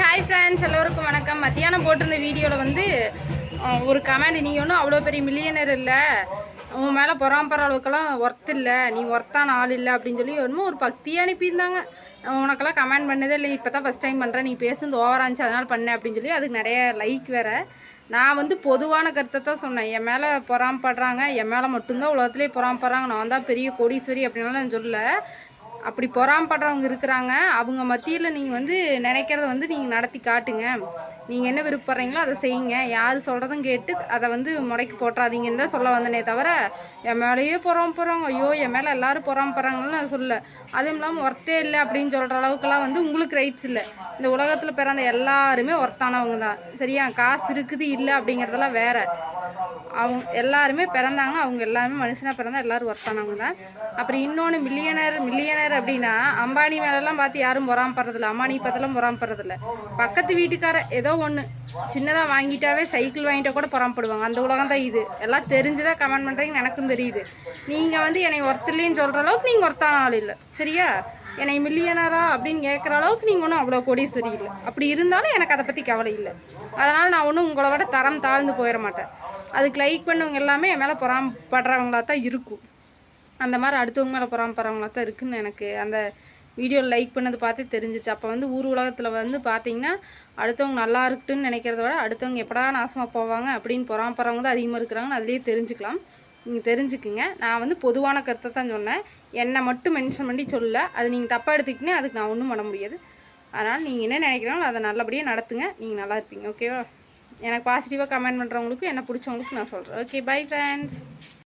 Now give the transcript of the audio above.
Hi friends எல்லோருக்கும் வணக்கம். மத்தியானம் போட்டிருந்த வீடியோவில் வந்து ஒரு கமெண்ட் நீ ஒன்றும் அவ்வளோ பெரிய மில்லியனர் இல்லை. உன் மேலே பொறாம்பற அளவுக்கெல்லாம் ஒர்த் இல்லை. நீ ஒர்த்தான ஆள் இல்லை. அப்படின்னு சொல்லி ஒன்றும் ஒரு பக்தியாக அனுப்பியிருந்தாங்க. உனக்கெல்லாம் கமெண்ட் பண்ணதே இல்லை. இப்போ தான் ஃபஸ்ட் டைம் பண்ணுறேன் நீ பேசுனது ஓவராக இருந்துச்சு. அதனால் பண்ணேன் அப்படின்னு சொல்லி அதுக்கு நிறைய லைக் வேறு. நான் வந்து பொதுவான கருத்தை தான் சொன்னேன். என் மேலே பொறாமப்படுறாங்க. என் மேலே மட்டும்தான் உலகத்துலேயே பொறாமப்படுறாங்க. நான் தான் பெரிய கோடீஸ்வரி அப்படின்னாலும் நான் சொல்லலை. அப்படி பொறாமப்படுறவங்க இருக்கிறாங்க. அவங்க மத்தியில் நீங்கள் வந்து நினைக்கிறத வந்து நீங்கள் நடத்தி காட்டுங்க. நீங்கள் என்ன விருப்பப்படுறீங்களோ அதை செய்யுங்க. யார் சொல்கிறதும் கேட்டு அதை வந்து முடக்கி போட்டுறாதீங்கன்னு தான் சொல்ல வந்தனே தவிர என் மேலேயே பொறாம போகிறவங்க ஐயோ என் மேலே எல்லோரும் பொறாமப்படுறாங்கன்னு போகிறாங்கன்னு நான் அதுவும் இல்லாமல் ஒர்த்தே இல்லை அப்படின்னு சொல்கிற அளவுக்குலாம் வந்து உங்களுக்கு ரைட்ஸ் இல்லை. இந்த உலகத்தில் பிறந்த எல்லாருமே ஒர்த்தானவங்க தான். சரியா? காசு இருக்குது இல்லை அப்படிங்கிறதெல்லாம் வேறு. அவங்க எல்லாருமே பிறந்தாங்கன்னா அவங்க எல்லாருமே மனுஷனாக பிறந்தால் எல்லாரும் ஒர்த்தானவங்க தான். அப்புறம் இன்னொன்று மில்லியனர் மில்லியனர் அப்படின்னா அம்பானி மேலெல்லாம் பார்த்து யாரும் பொறாமப்படுறதில்ல. அம்பானி பார்த்தெல்லாம் பொறாமப்படுறதில்ல. பக்கத்து வீட்டுக்கார ஏதோ ஒன்று சின்னதாக வாங்கிட்டாவே சைக்கிள் வாங்கிட்டா கூட பொறாமப்படுவாங்க. அந்த உலகம் தான் இது. எல்லாம் தெரிஞ்சுதான் கமெண்ட் பண்ணுறீங்கன்னு எனக்கும் தெரியுது. நீங்கள் வந்து என்னை ஒருத்தர்லேன்னு சொல்கிற அளவுக்கு நீங்கள் ஒருத்தான ஆள் இல்லை. சரியா? என்னை மில்லியனரா அப்படின்னு கேட்குற அளவுக்கு நீங்கள் ஒன்றும் அவ்வளோ கோடீஸ்வரி இல்லை. அப்படி இருந்தாலும் எனக்கு அதை பற்றி கவலை இல்லை. அதனால் நான் ஒன்றும் உங்களை விட தரம் தாழ்ந்து போயிட மாட்டேன். அதுக்கு லைக் பண்ணவங்க எல்லாமே என் மேலே பொறாமப்படுறவங்களா தான் இருக்கும். அந்த மாதிரி அடுத்தவங்க மேலே பொறாமப்படுறவங்களா தான் இருக்குதுன்னு எனக்கு அந்த வீடியோவில் லைக் பண்ணது பார்த்தே தெரிஞ்சிச்சு. அப்போ வந்து ஊர் உலகத்தில் வந்து பார்த்திங்கன்னா அடுத்தவங்க நல்லா இருக்குன்னு நினைக்கிறத விட அடுத்தவங்க எப்படா நாசமாக போவாங்க அப்படின்னு பொறாமப்படுறவங்க தான் அதிகமாக இருக்கிறாங்கன்னு அதுலேயே தெரிஞ்சுக்கலாம். நீங்கள் தெரிஞ்சுக்குங்க. நான் வந்து பொதுவான கருத்தை தான் சொன்னேன். என்னை மட்டும் மென்ஷன் பண்ணி சொல்லல. அது நீங்கள் தப்பாக எடுத்துக்கிட்டே அதுக்கு நான் ஒன்றும் பண்ண முடியாது. அதனால் நீங்கள் என்ன நினைக்கிறீங்களோ அதை நல்லபடியாக நடத்துங்க. நீங்கள் நல்லா இருப்பீங்க. ஓகேவா எனக்கு பாசிட்டிவாக கமெண்ட் பண்ணுறவங்களுக்கும் என்ன பிடிச்சவங்களுக்கும் நான் சொல்கிறேன் ஓகே பை ஃப்ரெண்ட்ஸ்